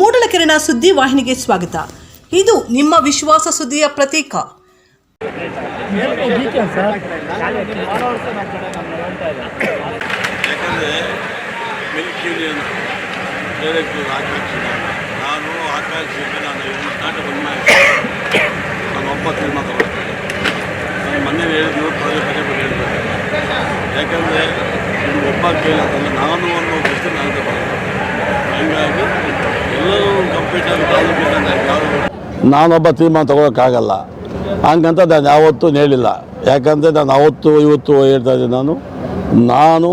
ಮೂಡಲಕೆರೆನ ಸುದ್ದಿ ವಾಹಿನಿಗೆ ಸ್ವಾಗತ. ಇದು ನಿಮ್ಮ ವಿಶ್ವಾಸ ಸುದ್ದಿಯ ಪ್ರತೀಕ. ನಾನು. ನಾನು ಮೊನ್ನೆ ಯಾಕಂದರೆ ಒಬ್ಬ ಕೇಳೋದಲ್ಲ ನಾನು ಅನ್ನೋ ಪ್ರಶ್ನೆ ನಾನು ಹೀಗಾಗಿ ಎಲ್ಲರೂ ಕಂಪ್ಲೀಟಾಗಿ ತಾಲೂಕಿನ ಯಾವ ನಾನೊಬ್ಬ ತೀರ್ಮಾನ ತಗೊಳಕ್ಕಾಗಲ್ಲ. ಹಂಗಂತ ನಾನು ಯಾವತ್ತೂ ಹೇಳಿಲ್ಲ. ಯಾಕಂದರೆ ನಾನು ಅವತ್ತು ಇವತ್ತು ಹೇಳ್ತಾ ಇದ್ದೀನಿ ನಾನು. ನಾನು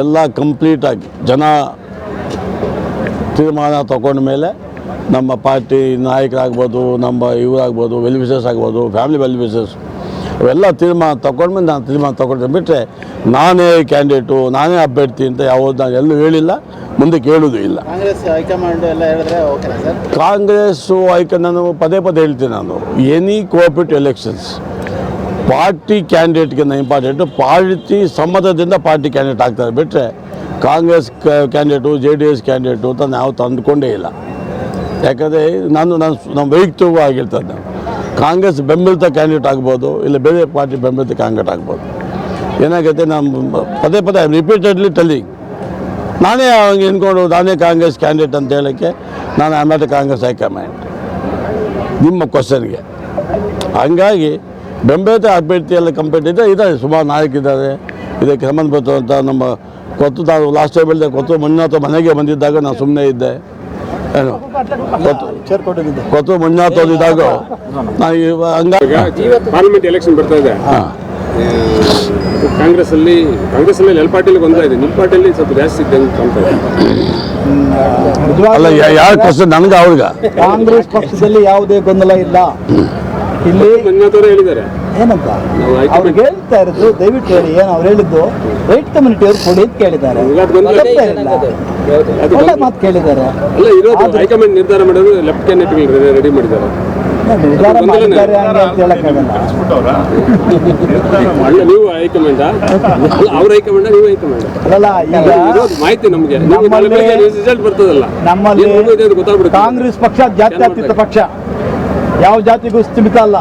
ಎಲ್ಲ ಕಂಪ್ಲೀಟಾಗಿ ಜನ ತೀರ್ಮಾನ ತಗೊಂಡ ಮೇಲೆ ನಮ್ಮ ಪಾರ್ಟಿ ನಾಯಕರಾಗ್ಬೋದು, ನಮ್ಮ ಇವರಾಗ್ಬೋದು ವೆಲ್ ವಿಷಸ್ ಆಗ್ಬೋದು ಫ್ಯಾಮಿಲಿ ವೆಲ್ ಇವೆಲ್ಲ ಅವೆಲ್ಲ ತೀರ್ಮಾನ ತಗೊಂಡ್ಮೇಲೆ ನಾನು ತೀರ್ಮಾನ ತಗೊಂಡ್ರೆ ಬಿಟ್ಟರೆ ನಾನೇ ಕ್ಯಾಂಡಿಡೇಟು ನಾನೇ ಅಭ್ಯರ್ಥಿ ಅಂತ ಯಾವುದು ನಾನು ಎಲ್ಲೂ ಹೇಳಿಲ್ಲ. ಮುಂದೆ ಕೇಳೋದು ಇಲ್ಲ. ಕಾಂಗ್ರೆಸ್ ಹೈಕಮಾಂಡ್ ನಾನು ಪದೇ ಪದೇ ಹೇಳ್ತೀನಿ ನಾನು. ಎನಿ ಕೋಆಪರೇಟಿವ್ ಎಲೆಕ್ಷನ್ಸ್ ಪಾರ್ಟಿ ಕ್ಯಾಂಡಿಡೇಟ್ಗಿಂತ ಇಂಪಾರ್ಟೆಂಟು ಪಾರ್ಟಿ ಸಮ್ಮತದಿಂದ ಪಾರ್ಟಿ ಕ್ಯಾಂಡಿಡೇಟ್ ಆಗ್ತಾರೆ. ಬಿಟ್ಟರೆ Congress candidate J D S candidate ಅಂತ ನಾವು ತಂದುಕೊಂಡೇ ಇಲ್ಲ. ಯಾಕಂದರೆ ನಾನು ನಾನು ನಮ್ಮ ವೈಯಕ್ತಿಕವಾಗಿ ಹೇಳ್ತಾರೆ ನಾನು. ಕಾಂಗ್ರೆಸ್ ಬೆಂಬಲಿತ ಕ್ಯಾಂಡಿಡೇಟ್ ಆಗ್ಬೋದು ಇಲ್ಲ ಬೇರೆ ಪಾರ್ಟಿ ಬೆಂಬಲಿತ ಕ್ಯಾಂಡಿಡೇಟ್ ಆಗ್ಬೋದು. ಏನಾಗುತ್ತೆ ನಾನು ಪದೇ ಪದೇ ರಿಪೀಟೆಡ್ಲಿ ಟೆಲ್ಲಿಂಗ್ ನಾನೇ ಹಂಗೆ ಎನ್ಕೊಂಡು ನಾನೇ ಕಾಂಗ್ರೆಸ್ ಕ್ಯಾಂಡಿಡೇಟ್ ಅಂತ ಹೇಳೋಕ್ಕೆ ನಾನು ಆಮ್ ನಾಟ್ ಕಾಂಗ್ರೆಸ್ ಹೈಕಮಾಂಡ್. ನಿಮ್ಮ ಕ್ವಶನ್ಗೆ. ಹಂಗಾಗಿ ಬೆಂಬಲಿತ ಅಭ್ಯರ್ಥಿ ಎಲ್ಲ ಕಂಪೇಟ್ ಇದೆ ಇದ್ದಾರೆ ಸುಮಾರು ನಾಯಕಿದ್ದಾರೆ ಇದಕ್ಕೆ ಸಂಬಂಧಪಟ್ಟಂಥ ನಮ್ಮ ಕೊತ್ತು ತಾವು ಲಾಸ್ಟ್ ಟೈಮ್ ಹೇಳಿದೆ ಕೊತ್ತು ಮಂಜುನಾಥ ಮನೆಗೆ ಬಂದಿದ್ದಾಗ ನಾನು ಸುಮ್ಮನೆ ಇದ್ದೆ. ಏನು? ಕೊತ್ತು ಮಂಜುನಾಥ ಕೊತ್ತು ಮಂಜುನಾಥ್ ಓದಿದಾಗ ನಾನು ಹಂಗಾಗಿ ಪಾರ್ಲಿಮೆಂಟ್ ಎಲೆಕ್ಷನ್ ಬರ್ತಾ ಇದೆ. ಹಾಂ ಕಾಂಗ್ರೆಸ್ ಅಲ್ಲಿ ಕಾಂಗ್ರೆಸ್ ಅಲ್ಲಿ ಎಲ್ಲ ಪಾರ್ಟಿಲಿ ಗೊಂದಲ ಇದೆ. ನಿಮ್ಮ ಪಾರ್ಟಿಯಲ್ಲಿ ಸ್ವಲ್ಪ ಜಾಸ್ತಿ ಇದ್ದಂಗೆ ಕಾಣ್ತಾ ಇದೆ. ಅಲ್ಲ ಯಾರು ಕ್ವಶನ್ ನನಗೆ ಅವ್ರಿಗೆ. ಕಾಂಗ್ರೆಸ್ ಪಕ್ಷದಲ್ಲಿ ಯಾವುದೇ ಗೊಂದಲ ಇಲ್ಲ. ಇಲ್ಲಿ ಮಂಜುನಾಥ್ ಹೇಳಿದ್ದಾರೆ. ಏನಂತ? ಅವ್ರು ಹೇಳ್ತಾ ಇರೋದು ದಯವಿಟ್ಟು ಹೇಳಿ ಏನು ಅವ್ರು ಹೇಳಿದ್ದು? ರೈಟ್ ಕಮ್ಯುನಿಟಿ ಅವ್ರು ಕೊಡಿ ಅಂತ ಕೇಳಿದ್ದಾರೆ. ಒಳ್ಳೆ ಮಾತು ಕೇಳಿದ್ದಾರೆ. ಅಲ್ಲ ಇರೋದು ಹೈಕಮಾಂಡ್ ನಿರ್ಧಾರ ಮಾಡೋದು ಲೆಫ್ಟ್ ಕ್ಯಾಂಡಿಡೇಟ್ಗಳು ರೆಡಿ ಮಾಡಿದ್ದಾರೆ. ನಿರ್ಧಾರ ಗೊಂದಲನೇ. ಮಾಡಿದ್ದಾರೆ ಹಂಗೆ ಅಂತ ಹೇಳಕ್ಕಾಗಲ್ಲ. ಅಲ್ಲ ನೀವು ಹೈಕಮಾಂಡ್? ಅಲ್ಲ ಅವ್ರ ಹೈಕಮಾಂಡ್ ನೀವು ಹೈಕಮಾಂಡ್? ಅಲ್ಲಲ್ಲ ಈಗ ಇರೋದು ಮಾಹಿತಿ ನಮಗೆ. ನಿಮ್ಗೆ ನಾಳೆ ರಿಸಲ್ಟ್ ಬರ್ತದಲ್ಲ. ನಮ್ಮಲ್ಲಿ ಗೊತ್ತಾಗ್ಬಿಡುತ್ತೆ ಕಾಂಗ್ರೆಸ್ ಪಕ್ಷ ಜಾತ್ಯತೀತ ಪಕ್ಷ. ಯಾವ ಜಾತಿಗೂ ಸೀಮಿತ ಅಲ್ಲ.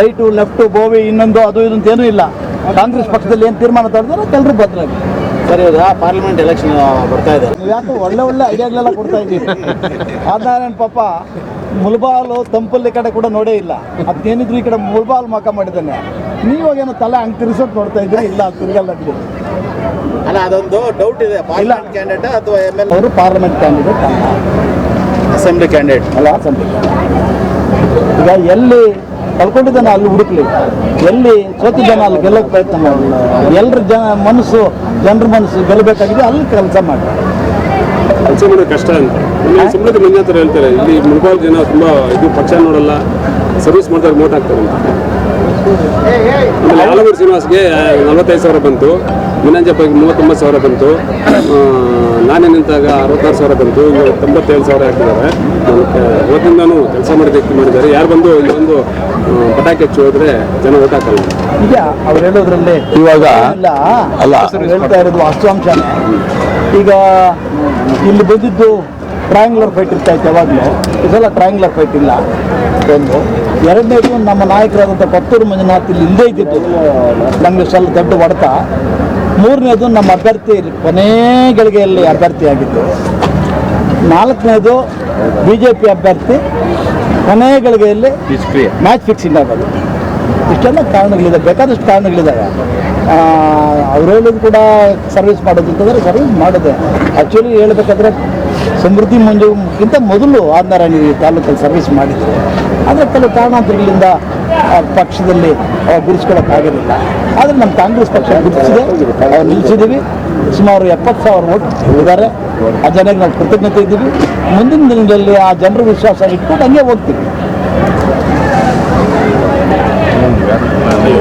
ರೈಟು ಲೆಫ್ಟು ಬೋವಿ ಇನ್ನೊಂದು ಅದು ಇದು ಅಂತ ಏನೂ ಇಲ್ಲ. ಕಾಂಗ್ರೆಸ್ ಪಕ್ಷದಲ್ಲಿ ಏನು ತೀರ್ಮಾನ ತಗೊಂಡ್ರೆ ಎಲ್ಲರೂ ಬದಲಾಗಿ ಸರ್ ಇವಾಗ ಪಾರ್ಲಿಮೆಂಟ್ ಎಲೆಕ್ಷನ್ ಬರ್ತಾ ಇದೆ. ನೀವು ಯಾಕೆ ಒಳ್ಳೆ ಒಳ್ಳೆ ಐಡಿಯಾಗಳೆಲ್ಲ ಕೊಡ್ತಾ ಇದ್ದೀವಿ ಆದ್ನಾರಾಯಣ ಪಾಪ ಮುಲ್ಬಾಲು ತಂಪಲ್ಲಿ ಕಡೆ ಕೂಡ ನೋಡೇ ಇಲ್ಲ. ಅದೇನಿದ್ರು ಈ ಕಡೆ ಮುಲ್ಬಾಲ್ ಮಕ ಮಾಡಿದ್ದಾನೆ. ನೀವಾಗೇನು ತಲೆ ಹಂಗೆ ತಿರ್ಸೋದು ನೋಡ್ತಾ ಇದ್ರೆ ಇಲ್ಲ ತಿರ್ಗಲ್ಲ ಅಲ್ಲ ಅದೊಂದು ಡೌಟ್ ಇದೆ. ಪಾರ್ಲಿಮೆಂಟ್ ಕ್ಯಾಂಡಿಡೇಟ್ ಅಥವಾ ಎಂ ಎಲ್ ಅವರು ಪಾರ್ಲಿಮೆಂಟ್ ಕ್ಯಾಂಡಿಡೇಟ್ ಅಲ್ಲ. ಅಸೆಂಬ್ಲಿ ಕ್ಯಾಂಡಿಡೇಟ್ ಅಲ್ಲ ಅಸೆಂಬ್ಲಿ ಈಗ ಎಲ್ಲಿ ಕಳ್ಕೊಂಡಿದ್ದಾನೆ ಅಲ್ಲಿ ಹುಡುಕ್ಲಿ. ಎಲ್ಲಿ ಸೋತಿದ್ದಾನೆ ಅಲ್ಲಿ ಗೆಲ್ಲೋಕೆ ಪ್ರಯತ್ನ ಮಾಡಲ್ಲ ಎಲ್ಲರ ಜನ ಮನಸ್ಸು ಜನರ ಮನಸ್ಸು ಗೆಲ್ಲಬೇಕಾಗಿದೆ ಅಲ್ಲಿ ಕೆಲಸ ಮಾಡಿ ಕೆಲಸ ಮಾಡೋದು ಕಷ್ಟ ಅಂತ. ಸುಮ್ಮನೆ ಮಂಜಾತರ ಹೇಳ್ತಾರೆ ಇಲ್ಲಿ ಮುಳುಬಾಲ್ ಜನ ತುಂಬಾ ಇದು ಪಕ್ಷ ನೋಡಲ್ಲ ಸರ್ವಿಸ್ ಮಾಡ್ತಾರೆ ಮೋಟ್ ಹಾಕ್ತಾರೆ ಅಂತ. ಆಲಮೂರು ಶ್ರೀನಿವಾಸ್ಗೆ ನಲವತ್ತೈದು ಸಾವಿರ ಬಂತು. ಮಿನಂಜಪ್ಪಗೆ ಮೂವತ್ತೊಂಬತ್ತು ಸಾವಿರ ಬಂತು. ನಾನೇ ನಿಂತಾಗ ಅರವತ್ತಾರು ಸಾವಿರ ಬಂತು ಈಗ ತೊಂಬತ್ತೇಳು ಸಾವಿರ ಹಾಕಿದ್ದಾರೆ. ಅವತ್ತಿಂದಾನು ಕೆಲಸ ಮಾಡಿದ್ದಕ್ಕೆ ಮಾಡಿದ್ದಾರೆ. ಯಾರು ಬಂದು ಇಲ್ಲಿ ಒಂದು ಪಟಾಕಿ ಹಚ್ಚಿ ಹೋದ್ರೆ ಜನ ಓಟ್ ಹಾಕಲ್ಲ. ಈಗ ಅವ್ರು ಹೇಳೋದ್ರಲ್ಲಿ ಇವಾಗ ಇಲ್ಲ ಅಲ್ಲ. ಹೇಳ್ತಾ ಇರೋದು ವಾಸ್ತವಾಂಶನೇ. ಈಗ ಇಲ್ಲಿ ಬಂದಿದ್ದು ಟ್ರಯಾಂಗ್ಲರ್ ಫೈಟ್ ಇರ್ತಾ ಇತ್ತು ಯಾವಾಗಲೂ. ಇದೆಲ್ಲ ಸಲ ಟ್ರಯಾಂಗ್ಲರ್ ಫೈಟ್ ಇಲ್ಲ. ಒಂದು. ಎರಡನೇದು ನಮ್ಮ ನಾಯಕರಾದಂಥ ಕೊತ್ತೂರು ಮಂಜುನಾಥ್ ಇಲ್ಲಿ ಹಿಂದೆ ಇದ್ದಿದ್ದು. ನಮಗೆ ಸ್ವಲ್ಪ ದೊಡ್ಡ ಹೊಡೆತ. ಮೂರನೇದು ನಮ್ಮ ಅಭ್ಯರ್ಥಿ ಕೊನೇ ಗಳಿಗೆಯಲ್ಲಿ ಅಭ್ಯರ್ಥಿಯಾಗಿದ್ದು ನಾಲ್ಕನೇದು ಬಿ ಜೆ ಪಿ ಅಭ್ಯರ್ಥಿ ಕೊನೆ ಗಳಿಗೆಯಲ್ಲಿ ಮ್ಯಾಚ್ ಫಿಕ್ಸಿಂಗ್ ಆಗೋದು. ಇಷ್ಟೆಲ್ಲ ಕಾರಣಗಳಿದೆ. ಬೇಕಾದಷ್ಟು ಕಾರಣಗಳಿದ್ದಾವೆ ಅವ್ರು ಹೇಳೋದು ಕೂಡ ಸರ್ವಿಸ್ ಮಾಡೋದು ಅಂತಂದರೆ ಸರ್ವಿಸ್ ಮಾಡಿದೆ. ಆ್ಯಕ್ಚುಲಿ ಹೇಳ್ಬೇಕಾದ್ರೆ ಸಮೃದ್ಧಿ ಮಂಜುಗಿಂತ ಮೊದಲು ಆಂಧ್ರಾಣಿ ತಾಲೂಕಲ್ಲಿ ಸರ್ವಿಸ್ ಮಾಡಿದ್ರು. ಆದರೆ ಕೆಲವು ಕಾರಣಾಂತರಗಳಿಂದ ಪಕ್ಷದಲ್ಲಿ ಗುರುಸ್ಕೊಳ್ಳೋಕ್ಕಾಗೋದಿಲ್ಲ ಆದರೆ ನಮ್ಮ ಕಾಂಗ್ರೆಸ್ ಪಕ್ಷ ಗುರುತಿಸಿದೆ ನಿಲ್ಲಿಸಿದ್ದೀವಿ. ಸುಮಾರು ಎಪ್ಪತ್ತು ಸಾವಿರ ಓಟ್ ಇದ್ದಾರೆ. ಆ ಜನರಿಗೆ ನಾವು ಕೃತಜ್ಞತೆ ಇದ್ದೀವಿ. ಮುಂದಿನ ದಿನಗಳಲ್ಲಿ ಆ ಜನರ ವಿಶ್ವಾಸ ಇಟ್ಕೊಂಡು ಹಂಗೆ ಹೋಗ್ತೀವಿ.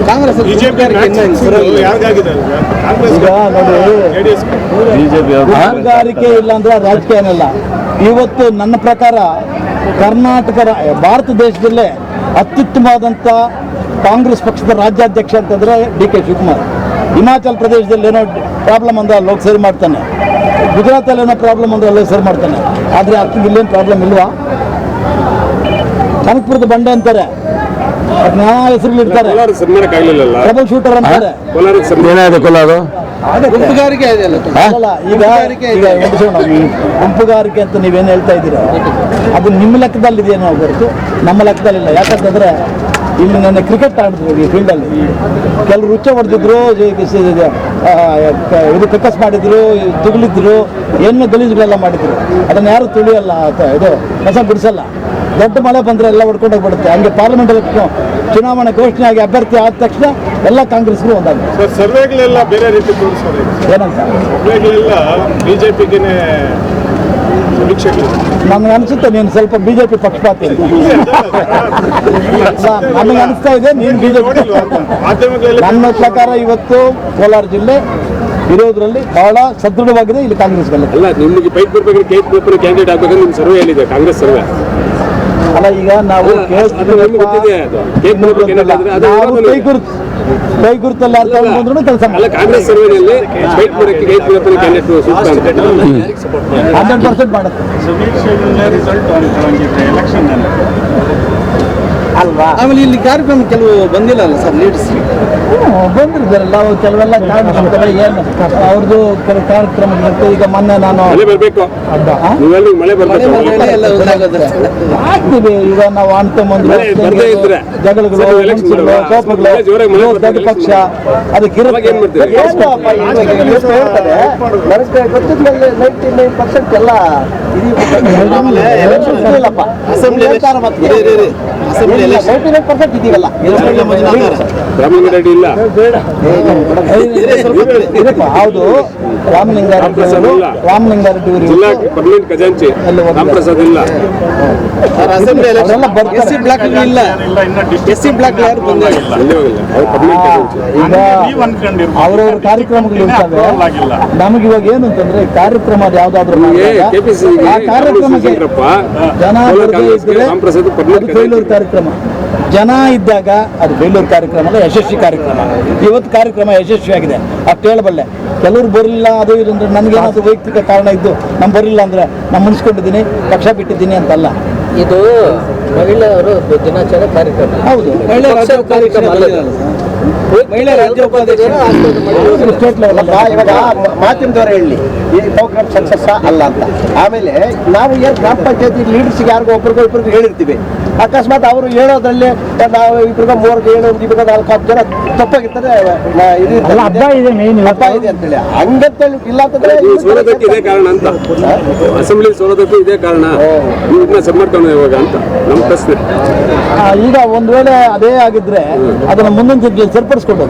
ಕಾಂಗ್ರೆಸ್ ಗುಂಪುಗಾರಿಕೆ ಇಲ್ಲ ಅಂದ್ರೆ ರಾಜಕೀಯ ಏನಲ್ಲ. ಇವತ್ತು ನನ್ನ ಪ್ರಕಾರ ಕರ್ನಾಟಕ ಭಾರತ ದೇಶದಲ್ಲೇ ಅತ್ಯುತ್ತಮವಾದಂಥ ಕಾಂಗ್ರೆಸ್ ಪಕ್ಷದ ರಾಜ್ಯಾಧ್ಯಕ್ಷ ಅಂತಂದ್ರೆ ಡಿ ಕೆ ಶಿವಕುಮಾರ್. ಹಿಮಾಚಲ ಪ್ರದೇಶದಲ್ಲಿ ಏನೋ ಪ್ರಾಬ್ಲಮ್ ಅಂದ್ರೆ ಅಲ್ಲಿ ಹೋಗಿ ಸರಿ ಮಾಡ್ತಾನೆ. ಗುಜರಾತಲ್ಲಿ ಏನೋ ಪ್ರಾಬ್ಲಮ್ ಅಂದ್ರೆ ಅಲ್ಲಿ ಸರಿ ಮಾಡ್ತಾನೆ. ಆದರೆ ಅತ್ತಿಗೆ ಇಲ್ಲೇನು ಪ್ರಾಬ್ಲಮ್ ಇಲ್ವಾ? ಕನಕಪುರದ ಬಂಡೆ ಅಂತಾರೆ. ಹೆಸರು ಇರ್ತಾರೆ. ಟ್ರಬಲ್ ಶೂಟರ್ ಅಂತಾರೆ ಕೊಲ್ಲೋದು ಗುಂಪುಗಾರಿಕೆ ಈಗ ಗುಂಪುಗಾರಿಕೆ ಅಂತ ನೀವೇನು ಹೇಳ್ತಾ ಇದ್ದೀರಾ? ಅದು ನಿಮ್ಮ ಲೆಕ್ಕದಲ್ಲಿ ಇದೆಯೋ ಹೊರತು ನಮ್ಮ ಲೆಕ್ಕದಲ್ಲಿಲ್ಲ. ಯಾಕಂತಂದ್ರೆ ಇಲ್ಲಿ ನನ್ನ ಕ್ರಿಕೆಟ್ ಆಡಿದ್ರು ಈ ಫೀಲ್ಡಲ್ಲಿ ಕೆಲವರು ಹುಚ್ಚ ಹೊಡೆದಿದ್ರು ಇದು ಕಕ್ಕಸ್ ಮಾಡಿದ್ರು ತುಗಲಿದ್ರು ಏನು ಗಲೀಜುಗಳೆಲ್ಲ ಮಾಡಿದ್ರು. ಅದನ್ನ ಯಾರು ತುಳಿಯಲ್ಲ ಇದು ಕಸ ಬಿಡಿಸಲ್ಲ ದೊಡ್ಡ ಮಳೆ ಬಂದರೆ ಎಲ್ಲ ಹೊಡ್ಕೊಂಡು ಹೋಗ್ಬಿಡುತ್ತೆ. ಹಂಗೆ ಪಾರ್ಲಿಮೆಂಟ್ ಚುನಾವಣೆ ಘೋಷಣೆ ಆಗಿ ಅಭ್ಯರ್ಥಿ ಆದ ತಕ್ಷಣ ಎಲ್ಲ ಕಾಂಗ್ರೆಸ್ಗೂ ಒಂದಾಗುತ್ತೆ ಸರ್ ಸರ್ವೆಗಳೆಲ್ಲ ಬೇರೆ ರೀತಿ ತೋರಿಸ್ತಾರೆ ಏನಂತ? ಸರ್ವೆಗಳೆಲ್ಲ ಬಿಜೆಪಿಗೆ ನನಗೆ ಅನಿಸುತ್ತೆ ನೀನು ಸ್ವಲ್ಪ ಬಿಜೆಪಿ ಪಕ್ಷಪಾತಿ ನಮಗೆ ಅನಿಸ್ತಾ ಇದೆ ನೀನು ಬಿಜೆಪಿ ನನ್ನ ಪ್ರಕಾರ ಇವತ್ತು ಕೋಲಾರ ಜಿಲ್ಲೆ ಇರೋದ್ರಲ್ಲಿ ಬಹಳ ಸದೃಢವಾಗಿದೆ ಇಲ್ಲಿ ಕಾಂಗ್ರೆಸ್ ಅಲ್ಲ ನಿಮಗೆ ಫೈಟ್ ಬರ್ಬೇಕಾದ್ರೆ ಕೇಕ್ ಪೇಪರ್ ಕ್ಯಾಂಡಿಡೇಟ್ ಆಗ್ಬೇಕಂದ್ರೆ ನಿಮ್ಮ ಸರ್ವೆ ಏನಿದೆ ಕಾಂಗ್ರೆಸ್ ಸರ್ವೆ ಅಲ್ಲ ಈಗ ನಾವು ಕೈ ಗುರುತಲ್ಲ ಅಂತ ಕೆಲಸ ಕಾಂಗ್ರೆಸ್ ಹಂಡ್ರೆಡ್ ಪರ್ಸೆಂಟ್ ಮಾಡುತ್ತೆ. ರಿಸಲ್ಟ್ ಎಲೆಕ್ಷನ್ ಅಲ್ವಾ? ಆಮೇಲೆ ಇಲ್ಲಿ ಕಾರ್ಯಕ್ರಮ ಕೆಲವು ಬಂದಿಲ್ಲ ಅಲ್ಲ ಸರ್ ಲೀಡರ್ಸ್ ಬಂದಿರ್ತಾರಲ್ಲ ಅವ್ರು ಕೆಲವೆಲ್ಲ ಕಾರ್ಯಕ್ರಮಗಳು ಏನು? ಅವ್ರದ್ದು ಕಾರ್ಯಕ್ರಮ ಕಾರ್ಯಕ್ರಮಗಳಿರುತ್ತೆ ಈಗ ಮೊನ್ನೆ ನಾನು ಹಾಕ್ತೀವಿ ಎಲ್ಲ ಈಗ ನಾವು ಅಣ್ತಮ್ಮಂದ್ರು ಜಗಳಗಳು ಪಕ್ಷ ಅದಕ್ಕೆ ಅವಾಗ ಏನ್ ಮಾಡ್ತೀರಿ? ಅಸೆಂಬ್ಲಿ ಅಸೆಂಬ್ಲಿ ಇದೀವಲ್ಲ. ರಾಮಲಿಂಗ ರೆಡ್ಡಿ ಇಲ್ಲ ಹೌದು. ರಾಮಲಿಂಗಾರೆಡ್ಡಿ. ರಾಮಲಿಂಗಾರೆಡ್ಡಿ ಜಿಲ್ಲಾ ಪರ್ಮನೆಂಟ್ ಖಜಾಂಚಿ. ರಾಮಪ್ರಸಾದ್ ಇಲ್ಲ. ಎಸ್ ಸಿ ಬ್ಲಾಕ್ ಇಲ್ಲ. ಎಸ್ ಸಿ ಬ್ಲಾಕ್ ಯಾರು ಬಂದಿಲ್ಲ ಅವ್ರವ್ರ ಕಾರ್ಯಕ್ರಮಗಳು ಇರ್ತವೆ. ನಮಗೆ ಇವಾಗ ಏನು ಅಂತಂದ್ರೆ ಕಾರ್ಯಕ್ರಮ ಯಾವ್ದಾದ್ರು ಕಾರ್ಯಕ್ರಮಕ್ಕೆ ಜನ ಕಾರ್ಯಕ್ರಮ. ಜನ ಇದ್ದಾಗ ಅದು ಬೆಂಗಳೂರು ಕಾರ್ಯಕ್ರಮ ಅಲ್ಲ ಯಶಸ್ವಿ ಕಾರ್ಯಕ್ರಮ. ಇವತ್ತು ಕಾರ್ಯಕ್ರಮ ಯಶಸ್ವಿಯಾಗಿದೆ. ಅದು ಹೇಳಬಲ್ಲೆ. ಕೆಲವರು ಬರಲಿಲ್ಲ ಅದು ಇದು ಅಂದ್ರೆ ಅದು ವೈಯಕ್ತಿಕ ಕಾರಣ ಇದ್ದು ನಾನು ಬರಲಿಲ್ಲ ಅಂದ್ರೆ ನಾನು ಮುನ್ಸ್ಕೊಂಡಿದ್ದೀನಿ ಪಕ್ಷ ಬಿಟ್ಟಿದ್ದೀನಿ ಅಂತಲ್ಲ. ಇದು ಮಹಿಳೆಯರು ದಿನಾಚರಣೆ ಕಾರ್ಯಕ್ರಮ. ಹೌದು. ಮಹಿಳೆಯರ ಕಾರ್ಯಕ್ರಮ. ಮಹಿಳಾ ಇವಾಗ ಮಾಧ್ಯಮದವರ ಹೇಳಿ ಈ ಪ್ರೋಗ್ರಾಮ್ ಸಕ್ಸಸ್ ಅಲ್ಲ ಅಂತ. ಆಮೇಲೆ ನಾವು ಏನು ಗ್ರಾಮ ಪಂಚಾಯತಿ ಲೀಡರ್ಸ್ಗೆ ಯಾರಿಗೂ ಒಬ್ರಿಗೂ ಇಬ್ಬರಿಗೂ ಹೇಳಿರ್ತೀವಿ. ಅಕಸ್ಮಾತ್ ಅವರು ಹೇಳೋದ್ರಲ್ಲಿ ನಾವು ಇಬ್ರಿಗ ಮೂರ್ಗೆ ಏಳು ಇಬ್ಬರಿಗ ನಾಲ್ಕು ಹತ್ತು ಜನ ತಪ್ಪಾಗಿರ್ತಾರೆ ಇದು ಇರ್ತದೆ. ಹಬ್ಬ ಇದೆ ಮೇನ್. ಹಬ್ಬ ಇದೆ ಅಂತೇಳಿ ಹಂಗಂತ ಇಲ್ಲ ಅಂತಂದ್ರೆ ನೀವು ಸೋಲೋದಕ್ಕೆ ಇದೇ ಕಾರಣ ಅಂತ. ಅಸೆಂಬ್ಲಿ ಸೋಲೋದಕ್ಕೂ ಇದೇ ಕಾರಣ. ನೀವು ಇದನ್ನ ಸಬ್ ಮಾಡ್ಕೊಂಡು ಇವಾಗ ಅಂತ ನಮ್ಮ ಪ್ರಶ್ನೆ. ಈಗ ಒಂದ್ ವೇಳೆ ಅದೇ ಆಗಿದ್ರೆ ಅದನ್ನ ಮುಂದಿನ ತಿಂಗಳಲ್ಲಿ ಸರಿಪಡಿಸ್ಕೊಂಡು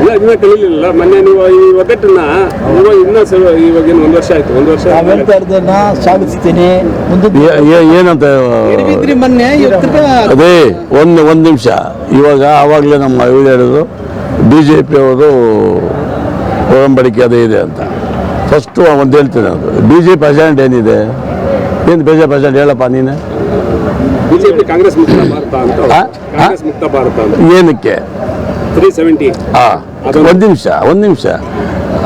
ಇಲ್ಲ ಇನ್ನ ಕಲೀಲಿಲ್ಲ. ಮೊನ್ನೆ ನೀವು ಈ ಒಗ್ಗಟ್ಟನ್ನ ಇವಾಗ ಇನ್ನ ಇವಾಗ ಏನು ಒಂದು ವರ್ಷ ಆಯ್ತು ಒಂದು ವರ್ಷ ನಾವ್ ಹೇಳ್ತಾ ಇರೋದನ್ನ ಸಾಗಿಸ್ತೀನಿ ಮುಂದೆ ಏನಂತ ಮೊನ್ನೆ ಅದೇ ಒಂದು ಒಂದು ನಿಮಿಷ. ಇವಾಗ ಆವಾಗಲೇ ನಮ್ಮ ಹೇಳಿದ್ರು ಬಿ ಜೆ ಪಿ ಅವರು ಒಡಂಬಡಿಕೆ ಅದೇ ಇದೆ ಅಂತ. ಫಸ್ಟು ಒಂದು ಹೇಳ್ತೀನಿ ಅದು ಬಿ ಜೆ ಪಿ ಅಜೆಂಡ್ ಏನಿದೆ? ಏನು ಬಿ ಜೆ ಪಿ ಅಜೆಂಡ್ ಹೇಳಪ್ಪ ನೀನು? ಬಿಜೆಪಿ ಕಾಂಗ್ರೆಸ್ ಮುಕ್ತ ಭಾರತ ಏನಕ್ಕೆ? ಒಂದು ನಿಮಿಷ ಒಂದು ನಿಮಿಷ.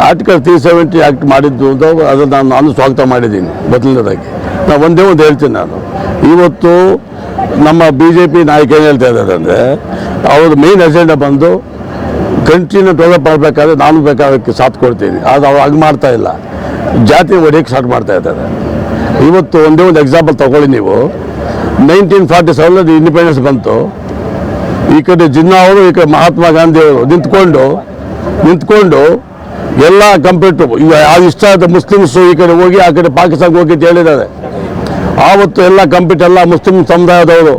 ಆರ್ಟಿಕಲ್ ತ್ರೀ ಸೆವೆಂಟಿ ಆ್ಯಕ್ಟ್ ಮಾಡಿದ್ದು ಅಂತ ಅದು ನಾನು ನಾನು ಸ್ವಾಗತ ಮಾಡಿದ್ದೀನಿ ಮೊದಲನೇದಾಗಿ ನಾನು ಒಂದೇ ಒಂದು ಹೇಳ್ತೀನಿ ನಾನು. ಇವತ್ತು ನಮ್ಮ ಬಿ ಜೆ ಪಿ ನಾಯಕ ಏನು ಹೇಳ್ತಾ ಇದ್ದಾರೆ ಅಂದರೆ, ಅವ್ರ ಮೇನ್ ಅಜೆಂಡಾ ಬಂದು ಕಂಟ್ರಿನ ಡೆವಲಪ್ ಮಾಡಬೇಕಾದ್ರೆ ನಾನು ಬೇಕಾದಕ್ಕೆ ಸಾಥ್ ಕೊಡ್ತೀನಿ. ಅದು ಅವ್ರು ಹಂಗೆ ಮಾಡ್ತಾ ಇಲ್ಲ. ಜಾತಿ ಒಡೆಯೋಕ್ಕೆ ಸ್ಟಾರ್ಟ್ ಮಾಡ್ತಾ ಇದ್ದಾರೆ. ಇವತ್ತು ಒಂದೇ ಒಂದು ಎಕ್ಸಾಂಪಲ್ ತಗೊಳ್ಳಿ ನೀವು. ನೈನ್ಟೀನ್ ಫಾರ್ಟಿ ಸೆವೆನ್ ಇಂಡಿಪೆಂಡೆನ್ಸ್ ಬಂತು. ಈ ಕಡೆ ಜಿನ್ನಾ ಅವರು, ಈ ಕಡೆ ಮಹಾತ್ಮ ಗಾಂಧಿ ಅವರು ನಿಂತ್ಕೊಂಡು ನಿಂತ್ಕೊಂಡು ಎಲ್ಲ ಕಂಪ್ಲೀಟು ಯಾರು ಇಷ್ಟ ಆದ ಮುಸ್ಲಿಮ್ಸು ಈ ಕಡೆ ಹೋಗಿ, ಆ ಕಡೆ ಪಾಕಿಸ್ತಾನಕ್ಕೆ ಹೋಗಿ ಅಂತ ಹೇಳಿದ್ದಾರೆ. ಆವತ್ತು ಎಲ್ಲ ಕಂಪ್ಲೀಟ್ ಎಲ್ಲ ಮುಸ್ಲಿಂ ಸಮುದಾಯದವರು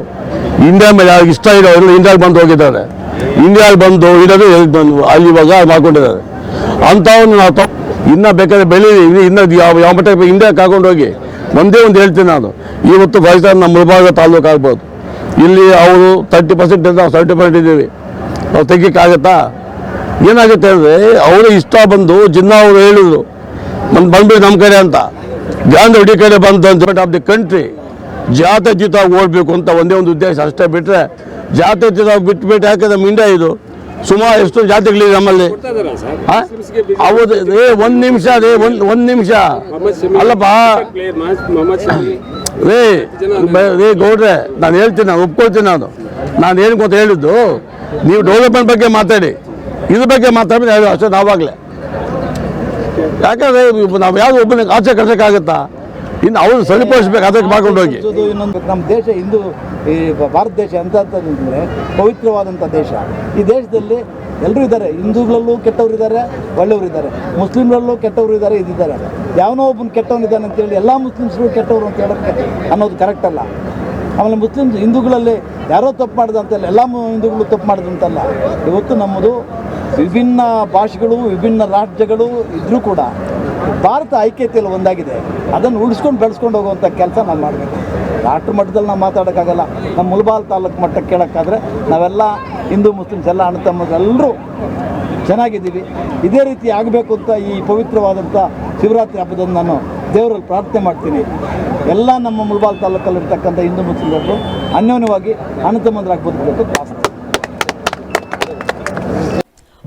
ಇಂಡಿಯಾ ಮೇಲೆ ಇಷ್ಟ ಇರೋರು ಇಂಡಿಯಾಗೆ ಬಂದು ಹೋಗಿದ್ದಾರೆ. ಇಂಡಿಯಾಗೆ ಬಂದು ಇಡೋದು ಅಲ್ಲಿ ಇವಾಗ ಮಾಡ್ಕೊಂಡಿದ್ದಾರೆ. ಅಂಥವನ್ನು ನಾವು ತಪ್ಪು ಇನ್ನೂ ಬೇಕಾದ್ರೆ ಬೆಳೀಲಿ ಇನ್ನು ಯಾವ ಯಾವ ಮಟ್ಟ ಇಂಡಿಯಾಗೆ ಹಾಕೊಂಡು ಹೋಗಿ. ಒಂದೇ ಒಂದು ಹೇಳ್ತೀನಿ ನಾನು. ಇವತ್ತು ಬಯಸ್ತಾರೆ ನಮ್ಮ ಮುಳಬಾಗ ತಾಲೂಕು ಆಗ್ಬೋದು. ಇಲ್ಲಿ ಅವರು ತರ್ಟಿ ಪರ್ಸೆಂಟ್ ನಾವು ಸೆವೆಂಟಿ ಪರ್ಸೆಂಟ್ ಇದ್ದೀವಿ. ನಾವು ತೆಗಿಯಕ್ಕಾಗತ್ತಾ ಏನಾಗುತ್ತೆ ಅಂದರೆ, ಅವರು ಇಷ್ಟ ಬಂದು ಜಿನ್ನ ಅವರು ಹೇಳಿದ್ರು ಬಂದು ಬಂದ್ಬಿಡಿ ನಮ್ಮ ಕಡೆ ಅಂತ. ಗಾಂಧಿ ಕಡೆ ಬಂತು ಆಫ್ ದಿ ಕಂಟ್ರಿ ಜಾತ್ಯತೀತ ಓಡಬೇಕು ಅಂತ ಒಂದೇ ಒಂದು ಉದ್ದೇಶ ಅಷ್ಟೇ ಬಿಟ್ಟರೆ ಜಾತ್ಯತೀತ ಬಿಟ್ಬಿಟ್ಟು ನಮ್ಮ ಇಂಡಿಯಾ ಇದು? ಸುಮಾರು ಎಷ್ಟೊಂದು ಜಾತಿಗಳಿವೆ ನಮ್ಮಲ್ಲಿ? ಹೌದು, ಏ, ಒಂದು ನಿಮಿಷ ಅದೇ ಒಂದು ಒಂದು ನಿಮಿಷ. ಅಲ್ಲಪ್ಪ. ರೇ ರೇ ಗೌಡ್ರೆ, ನಾನು ಹೇಳ್ತೀನಿ, ನಾನು ಒಪ್ಕೊಳ್ತೀನಿ ನಾನು. ನಾನು ಏನು ಗೊತ್ತ ಹೇಳಿದ್ದು? ನೀವು ಡೆವಲಪ್ಮೆಂಟ್ ಬಗ್ಗೆ ಮಾತಾಡಿ. ಇದ್ರ ಬಗ್ಗೆ ಮಾತಾಡಿದ್ರೆ ಹೇಳಿ, ಅಷ್ಟೇ, ನಾವಾಗಲೇ. ಯಾಕಂದ್ರೆ ನಾವು ಯಾವ್ದು ಒಬ್ಬನಿಗೆ ಆಚೆ ಕರ್ಸೋಕ್ಕಾಗತ್ತಾ ಇನ್ನು ಅವ್ರು ಸರಿಪಡಿಸ್ಬೇಕು ಅದಕ್ಕೆ ಮಾಡ್ಕೊಂಡು ಹೋಗಿ ಇದು ಇನ್ನೊಂದು ನಮ್ಮ ದೇಶ ಹಿಂದೂ ಈ ಭಾರತ ದೇಶ ಎಂತಂತಂದ್ರೆ ಪವಿತ್ರವಾದಂಥ ದೇಶ. ಈ ದೇಶದಲ್ಲಿ ಎಲ್ಲರೂ ಇದ್ದಾರೆ. ಹಿಂದೂಗಳಲ್ಲೂ ಕೆಟ್ಟವರು ಇದ್ದಾರೆ ಒಳ್ಳೆಯವರು ಇದ್ದಾರೆ. ಮುಸ್ಲಿಮ್ಗಳಲ್ಲೂ ಕೆಟ್ಟವರು ಇದ್ದಾರೆ ಇದ್ದಿದ್ದಾರೆ ಯಾವನೋ ಒಬ್ಬನ ಕೆಟ್ಟವನಿದ್ದಾನೆ ಅಂತೇಳಿ ಎಲ್ಲ ಮುಸ್ಲಿಮ್ಸ್ಗಳು ಕೆಟ್ಟವರು ಅಂತ ಹೇಳೋಕ್ಕೆ ಅನ್ನೋದು ಕರೆಕ್ಟ್ ಅಲ್ಲ. ಆಮೇಲೆ ಮುಸ್ಲಿಮ್ಸ್ ಹಿಂದೂಗಳಲ್ಲಿ ಯಾರೋ ತಪ್ಪು ಮಾಡಿದಂತಲ್ಲ ಎಲ್ಲ ಹಿಂದೂಗಳು ತಪ್ಪು ಮಾಡಿದಂತಲ್ಲ ಇವತ್ತು ನಮ್ಮದು ವಿಭಿನ್ನ ಭಾಷೆಗಳು, ವಿಭಿನ್ನ ರಾಜ್ಯಗಳು ಇದ್ರೂ ಕೂಡ ಭಾರತ ಐಕ್ಯತೆಯಲ್ಲಿ ಒಂದಾಗಿದೆ. ಅದನ್ನು ಉಳಿಸ್ಕೊಂಡು ಬೆಳೆಸ್ಕೊಂಡು ಹೋಗುವಂಥ ಕೆಲಸ ನಾವು ಮಾಡಬೇಕು. ರಾಷ್ಟ್ರ ಮಟ್ಟದಲ್ಲಿ ನಾವು ಮಾತಾಡೋಕ್ಕಾಗಲ್ಲ. ನಮ್ಮ ಮುಲ್ಬಾಲ್ ತಾಲೂಕು ಮಟ್ಟಕ್ಕೆ ಕೇಳೋಕ್ಕಾದ್ರೆ ನಾವೆಲ್ಲ ಹಿಂದೂ, ಮುಸ್ಲಿಮ್ಸ್, ಎಲ್ಲ ಅಣ್ಣ ತಮ್ಮದೆಲ್ಲರೂ ಚೆನ್ನಾಗಿದ್ದೀವಿ. ಇದೇ ರೀತಿ ಆಗಬೇಕು ಅಂತ ಈ ಪವಿತ್ರವಾದಂಥ ಶಿವರಾತ್ರಿ ಹಬ್ಬದಂದು ನಾನು ದೇವರಲ್ಲಿ ಪ್ರಾರ್ಥನೆ ಮಾಡ್ತೀನಿ. ಎಲ್ಲ ನಮ್ಮ ಮುಲ್ಬಾಲ್ ತಾಲೂಕಲ್ಲಿರ್ತಕ್ಕಂಥ ಹಿಂದೂ, ಮುಸ್ಲಿಮರು ಅನ್ಯೋನ್ಯವಾಗಿ ಅಣ್ಣ ತಮ್ಮಂದ್ರಾಗಿ ಬದುಕಬೇಕು ಪ್ರಾರ್ಥನೆ